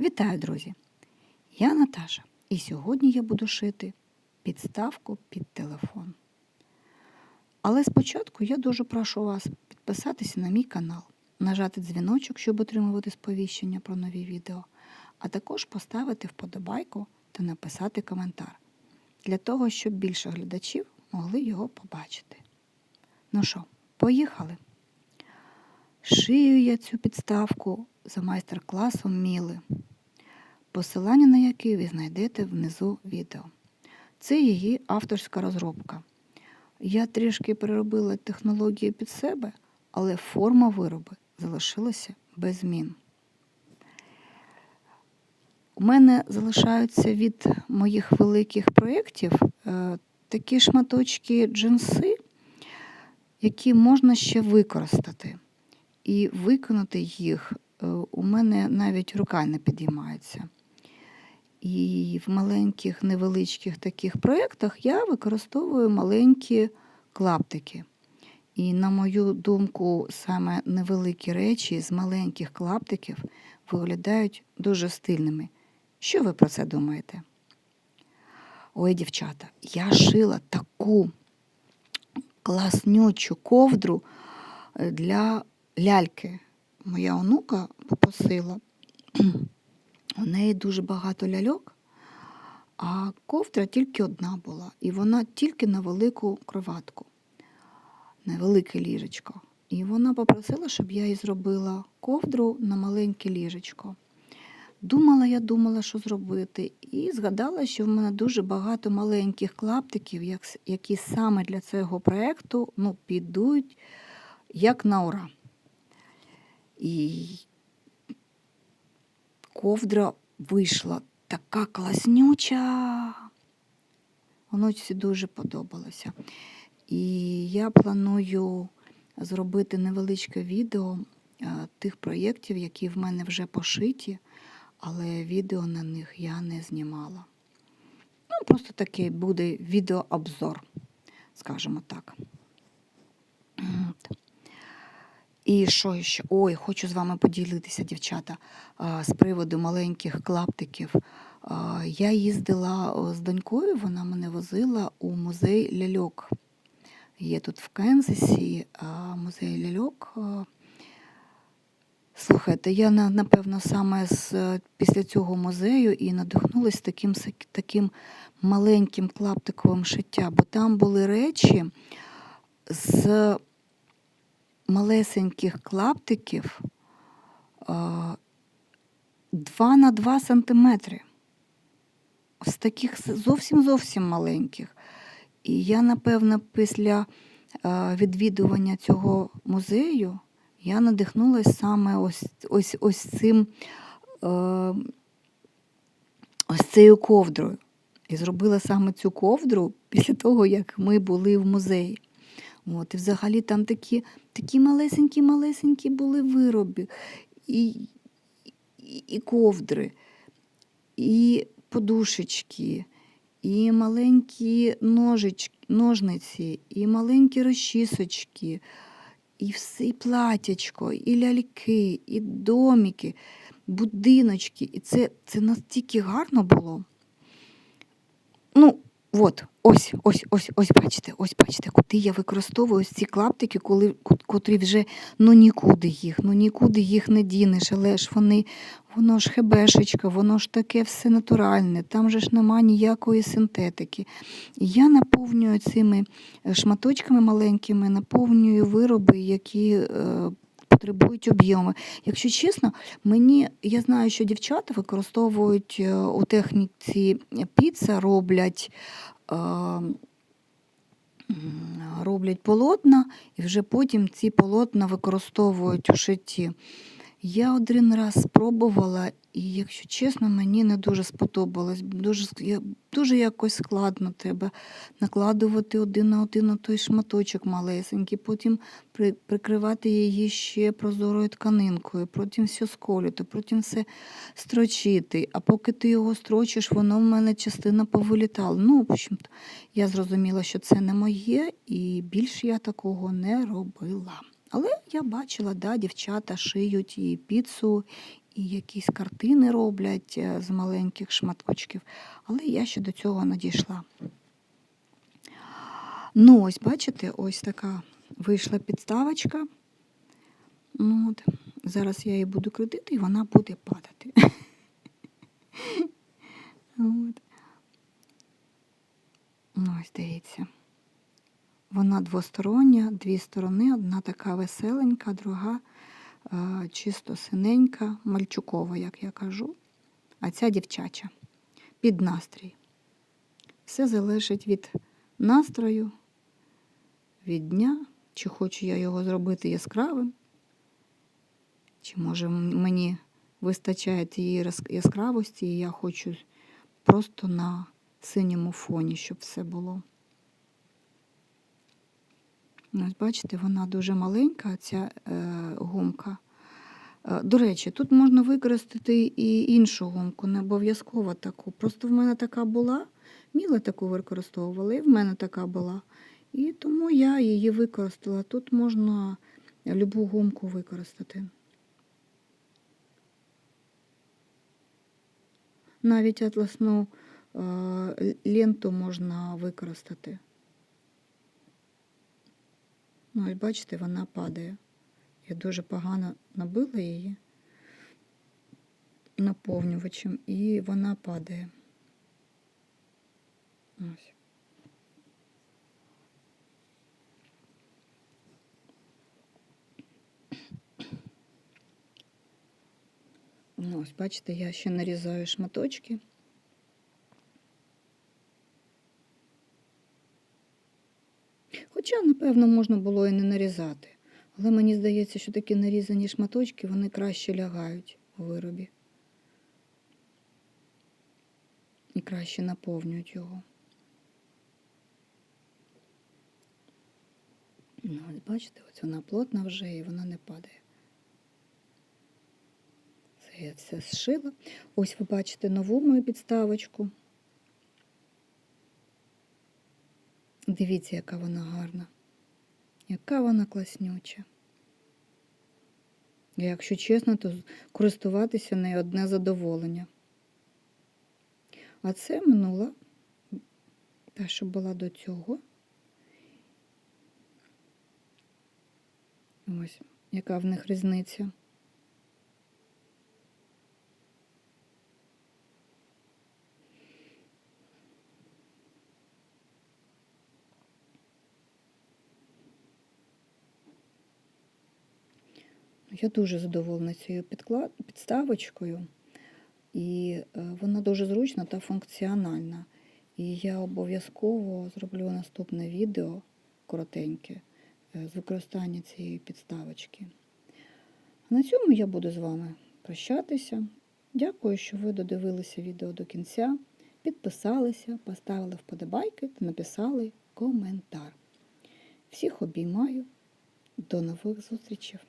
Вітаю, друзі! Я Наташа, і сьогодні я буду шити підставку під телефон. Але спочатку я дуже прошу вас підписатися на мій канал, нажати дзвіночок, щоб отримувати сповіщення про нові відео, а також поставити вподобайку та написати коментар для того, щоб більше глядачів могли його побачити. Ну що, поїхали! Шию я цю підставку за майстер-класом Міли, посилання на який ви знайдете внизу відео. Це її авторська розробка. Я трішки переробила технологію під себе, але форма вироби залишилася без змін. У мене залишаються від моїх великих проєктів е, такі шматочки джинси, які можна ще використати. І виконати їх е, у мене навіть рука не підіймається. І в маленьких невеличких таких проєктах я використовую маленькі клаптики. І, на мою думку, саме невеликі речі з маленьких клаптиків виглядають дуже стильними. Що ви про це думаєте? Ой, дівчата, я шила таку класнючу ковдру е, для ляльки. Моя онука попросила. У неї дуже багато ляльок, а ковдра тільки одна була, і вона тільки на велику кроватку, на велике ліжечко. І вона попросила, щоб я їй зробила ковдру на маленьке ліжечко. Думала, я думала, що зробити, і згадала, що в мене дуже багато маленьких клаптиків, які саме для цього проєкту ну, підуть як на ура. І ковдра вийшла така класнюча. Онучці дуже подобалося. І я планую зробити невеличке відео е, тих проєктів, які в мене вже пошиті, але відео на них я не знімала. Ну, просто такий буде відеообзор, скажімо так. І що ще? Ой, хочу з вами поділитися, дівчата, з приводу маленьких клаптиків. Я їздила з донькою, вона мене возила у музей ляльок. Є тут в Кензасі музей ляльок. Слухайте, я напевно саме з е, після цього музею і надихнулася таким, таким маленьким клаптиковим шиття, бо там були речі з малесеньких клаптиків 2 на 2 сантиметри. З таких зовсім зовсім маленьких. І я, напевно, після е, відвідування цього музею я надихнулася саме ось, ось, ось цим е, ось цією ковдрою. І зробила саме цю ковдру після того, як ми були в музеї. От, і взагалі там такі, такі малесенькі-малесенькі були вироби, і, і, і ковдри, і подушечки, і маленькі ножички, ножниці, і маленькі розчісочки, і все, і платячко, і ляльки, і домики, будиночки. І це, це настільки гарно було. Ну, от, ось, ось, ось, ось бачите, ось бачите, куди я використовую ось ці клаптики, коли, котрі вже ну нікуди їх, ну нікуди їх не дінеш, але ж вони, воно ж хебешечка, воно ж таке все натуральне, там же ж нема ніякої синтетики. Я наповнюю цими е, шматочками маленькими, наповнюю вироби, які е, потребують об'єми. Якщо чесно, мені я знаю, що дівчата використовують е, у техніці піца, роблять. е, Роблять полотна і вже потім ці полотна використовують у шитті. Я один раз спробувала, і, якщо чесно, мені не дуже сподобалось. Дуже, дуже якось складно треба накладувати один на один на той шматочок малесенький, потім при, прикривати її ще прозорою тканинкою, потім все сколювати, потім все строчити. А поки ти його строчиш, воно в мене частина повилітала. Ну, в общем-то, я зрозуміла, що це не моє, і більше я такого не робила. Але я бачила, да, дівчата шиють і піцу, і якісь картини роблять е, з маленьких шматочків, але я ще до цього не дійшла. Ну, ось, бачите, ось така вийшла підставочка. Ну, от. Зараз я її буду крутити, і вона буде падати. Ну, ось дивіться. Вона двостороння, дві сторони, одна така веселенька, друга е, чисто синенька, мальчукова, як я кажу, а ця дівчача під настрій. Все залежить від настрою, від дня, чи хочу я його зробити яскравим, чи може мені вистачає тієї яскравості, і я хочу просто на синьому фоні, щоб все було. Ось бачите, вона дуже маленька, ця е, гумка. Е, До речі, тут можна використати і іншу гумку, не обов'язково таку. Просто в мене така була, Міла таку використовувала, і в мене така була. І тому я її використала. Тут можна любу гумку використати. Навіть атласну е, ленту можна використати. Ну, ось бачите, вона падає. Я дуже погано набила її наповнювачем, і вона падає. Ось. Ну, ось, бачите, я ще нарізаю шматочки. Хоча, напевно, можна було і не нарізати. Але мені здається, що такі нарізані шматочки вони краще лягають у виробі. І краще наповнюють його. Ну, ось бачите, ось вона плотна вже і вона не падає. Це я все зшила. Ось ви бачите нову мою підставочку. Дивіться, яка вона гарна. Яка вона класнюча. Якщо чесно, то користуватися нею одне задоволення. А це минула та, що була до цього. Ось, яка в них різниця. Я дуже задоволена цією підставочкою, і е, вона дуже зручна та функціональна. І я обов'язково зроблю наступне відео коротеньке е, з використання цієї підставочки. На цьому я буду з вами прощатися. Дякую, що ви додивилися відео до кінця, підписалися, поставили вподобайки та написали коментар. Всіх обіймаю. До нових зустрічей!